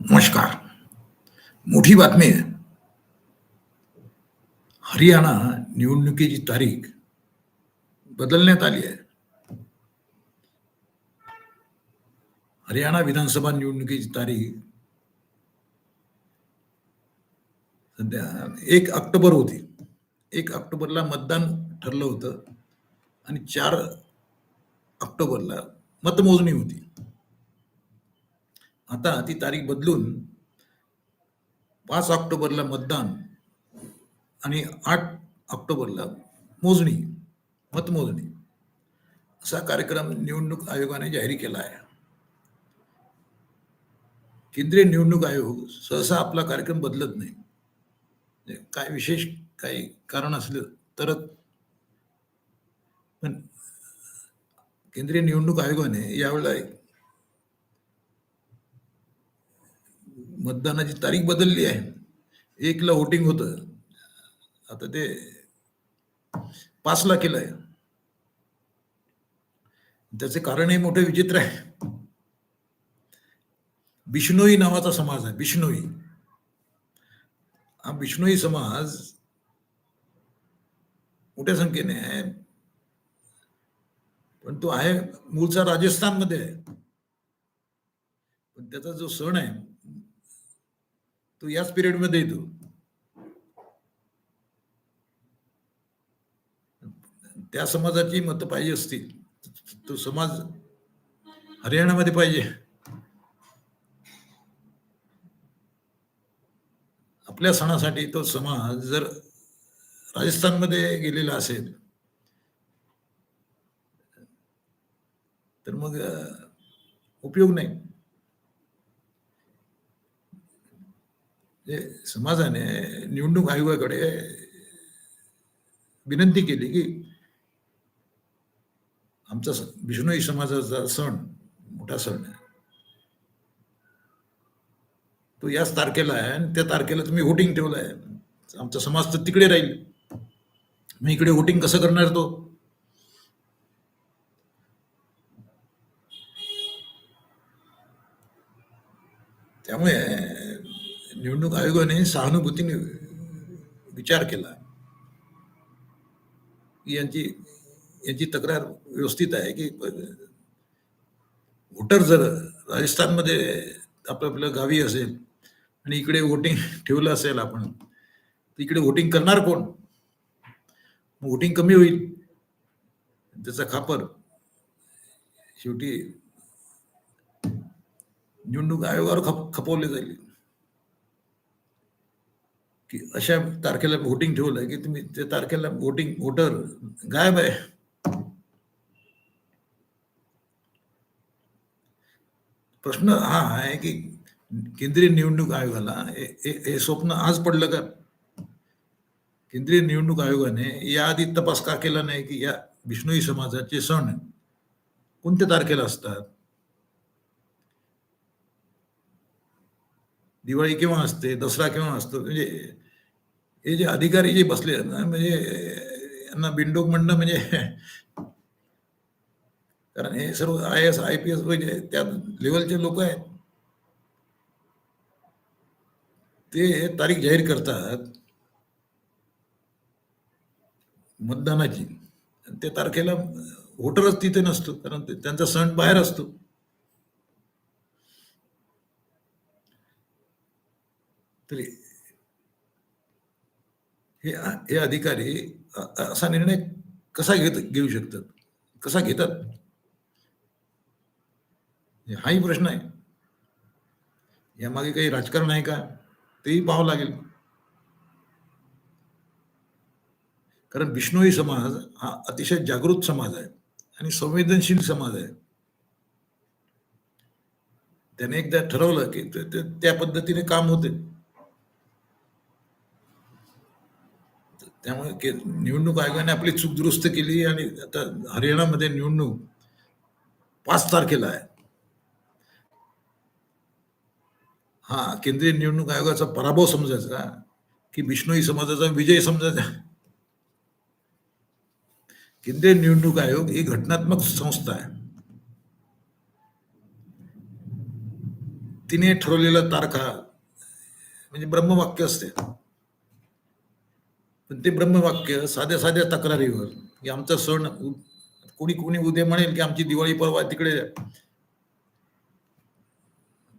नमस्कार. मोठी बातमी. आहे हरियाणा निवडणुकीची तारीख बदलण्यात आली आहे. हरियाणा विधानसभा निवडणुकीची तारीख सध्या एक ऑक्टोबर होती. एक ऑक्टोबरला मतदान ठरलं होतं आणि चार ऑक्टोबरला मतमोजणी होती. आता ती तारीख बदलून पाच ऑक्टोबरला मतदान आणि आठ ऑक्टोबरला मोजणी मतमोजणी. असा कार्यक्रम निवडणूक आयोगाने जाहीर केला आहे. केंद्रीय निवडणूक आयोग सहसा आपला कार्यक्रम बदलत नाही. म्हणजे काय विशेष काही कारण असलं तरच. पण केंद्रीय निवडणूक आयोगाने यावेळेला मतदानाची तारीख बदलली आहे. एकला वोटिंग होतं. आता ते पाचला केलंय. त्याचे कारणही मोठे विचित्र आहे. बिष्णोई नावाचा समाज आहे बिष्णोई. हा बिष्णोई समाज मोठ्या संख्येने आहे. पण तो आहे मूळचा राजस्थानमध्ये आहे. पण त्याचा जो सण आहे तो याच पिरियडमध्ये येतो. त्या समाजाची मतं पाहिजे असतील तो समाज हरियाणामध्ये पाहिजे. आपल्या सणासाठी तो समाज जर राजस्थानमध्ये गेलेला असेल तर मग उपयोग नाही. समाजाने निवडणूक आयोगाकडे विनंती केली की आमचा बिष्णोई समाजाचा सण मोठा सण आहे. तो याच तारखेला आहे आणि त्या तारखेला तुम्ही वोटिंग ठेवलं आहे आमचा समाज तर तिकडे राहील. मी इकडे व्होटिंग कसं करणार तो? त्यामुळे निवडणूक आयोगाने सहानुभूतीने विचार केला. की यांची यांची तक्रार व्यवस्थित आहे की वोटर जर राजस्थानमध्ये आपलं आपलं गावी असेल आणि इकडे वोटिंग ठेवलं असेल आपण तर इकडे वोटिंग करणार कोण? वोटिंग कमी होईल. त्याचा खापर. शेवटी निवडणूक आयोगावर खप खपवले जाईल. की अशा तारखेला व्होटिंग ठेवलं की तुम्ही त्या तारखेला व्होटिंग वोटर गायब आहे. प्रश्न हा आहे की केंद्रीय निवडणूक आयोगाला हे स्वप्न आज पडलं का? केंद्रीय निवडणूक आयोगाने याआधी तपास का केला नाही की या विष्णूई समाजाचे सण कोणत्या तारखेला असतात? दिवाळी केव्हा असते? दसरा केव्हा असतो? म्हणजे हे जे अधिकारी जे बसले आहेत ना म्हणजे यांना बिंडोक म्हणणं म्हणजे कारण हे सर्व I S I P S म्हणजे त्या लेवलचे लोक आहेत. ते तारीख जाहीर करतात मतदानाची. त्या तारखेला व्होटरच तिथे नसतो कारण त्यांचा सण बाहेर असतो. तरी हे हे अधिकारी असा निर्णय कसा घेत घेऊ शकतात? कसा घेतात? हाही प्रश्न आहे. यामागे काही राजकारण आहे का? तेही पाहावं लागेल. कारण विष्णूई समाज हा अतिशय जागृत समाज आहे आणि संवेदनशील समाज आहे. त्याने एकदा ठरवलं की त्या पद्धतीने काम होते. त्यामुळे निवडणूक आयोगाने आपली चूक दुरुस्त केली आणि आता हरियाणामध्ये निवडणूक पाच तारखेला आहे. हा केंद्रीय निवडणूक आयोगाचा पराभव समजायचा की बिष्णोई समाजाचा विजय समजायचा केंद्रीय निवडणूक आयोग ही घटनात्मक संस्था आहे. तिने ठरवलेल्या तारखा म्हणजे ब्रह्मवाक्य असते. पण ते ब्रह्मवाक्य साध्या साध्या तक्रारीवर की आमचा सण कोणी कोणी उद्या म्हणेल की आमची दिवाळी परवा तिकडे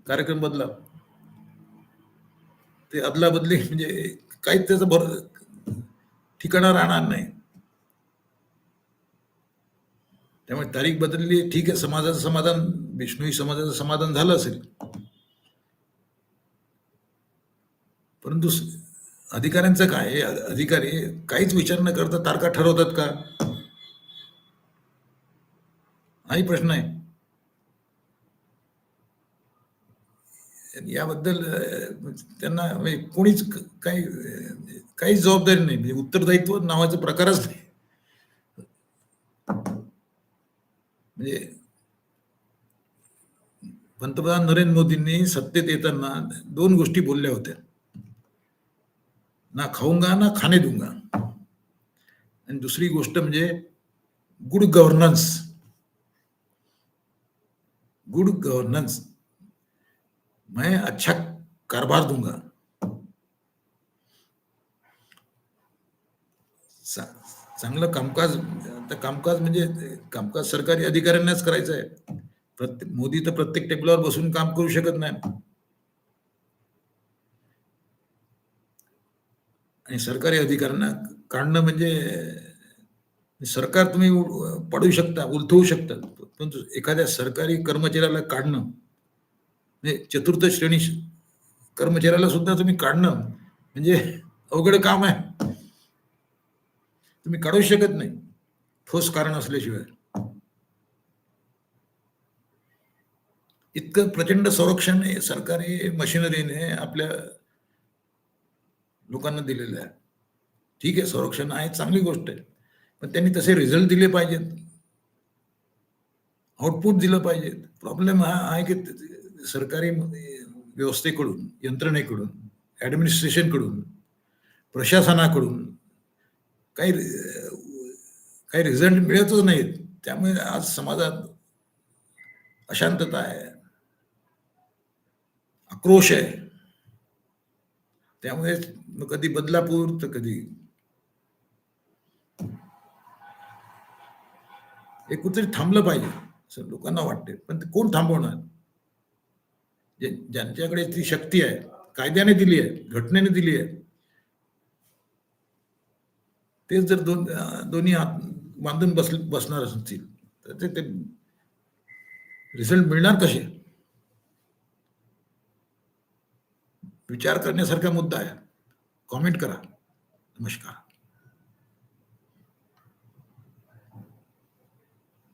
कार्यक्रम बदला. ते अदला बदली म्हणजे काहीच त्याचं भर ठिकाणा राहणार नाही. त्यामुळे तारीख बदलली ठीक आहे समाजाचं समाधान विष्णूही समाजाचं समाधान झालं असेल. परंतु अधिकाऱ्यांचं काय अधिकारी काहीच विचार न करता तारखा ठरवतात का? हाही प्रश्न आहे. याबद्दल त्यांना म्हणजे कोणीच काही काहीच जबाबदारी नाही. म्हणजे उत्तरदायित्व नावाचा प्रकारच नाही. म्हणजे पंतप्रधान नरेंद्र मोदींनी सत्तेत येताना दोन गोष्टी बोलल्या होत्या. ना खाऊंगा ना खाणे दूंगा आणि दुसरी गोष्ट म्हणजे गुड गव्हर्नन्स गुड गव्हर्नन्स मैं अच्छा कारभार दूंगा चांगलं कामकाज आता कामकाज म्हणजे कामकाज सरकारी अधिकाऱ्यांनाच करायचं आहे प्रत्येक मोदी तर प्रत्येक टेबलावर बसून काम करू शकत नाही. आणि सरकारी अधिकाऱ्यांना काढणं म्हणजे सरकार तुम्ही पडू पाडू शकता उलथवू शकता. परंतु एखाद्या सरकारी कर्मचाऱ्याला काढणं म्हणजे चतुर्थ श्रेणी कर्मचाऱ्याला सुद्धा तुम्ही काढणं म्हणजे अवघड काम आहे. तुम्ही काढू शकत नाही ठोस कारण असल्याशिवाय. इतकं प्रचंड संरक्षण सरकारी मशिनरीने आपल्या लोकांना दिलेलं आहे. ठीक आहे संरक्षण आहे चांगली गोष्ट आहे. पण त्यांनी तसे रिझल्ट दिले पाहिजेत. आउटपुट दिलं पाहिजे प्रॉब्लेम हा आहे की सरकारी व्यवस्थेकडून यंत्रणेकडून ॲडमिनिस्ट्रेशनकडून प्रशासनाकडून काही काही रिझल्ट मिळतच नाहीत. त्यामुळे आज समाजात अशांतता आहे. आक्रोश आहे. त्यामुळे कधी बदलापूर तर कधी हे कुठेतरी थांबलं पाहिजे असं लोकांना वाटते पण ते कोण थांबवणार? जे ज्यांच्याकडे ती शक्ती आहे कायद्याने दिली आहे घटनेने दिली आहे. तेच जर दोन दोन्ही हात बांधून बस बसणार असतील तर ते ते रिझल्ट मिळणार कसे? विचार करण्यासारखा मुद्दा आहे. कॉमेंट करा. नमस्कार.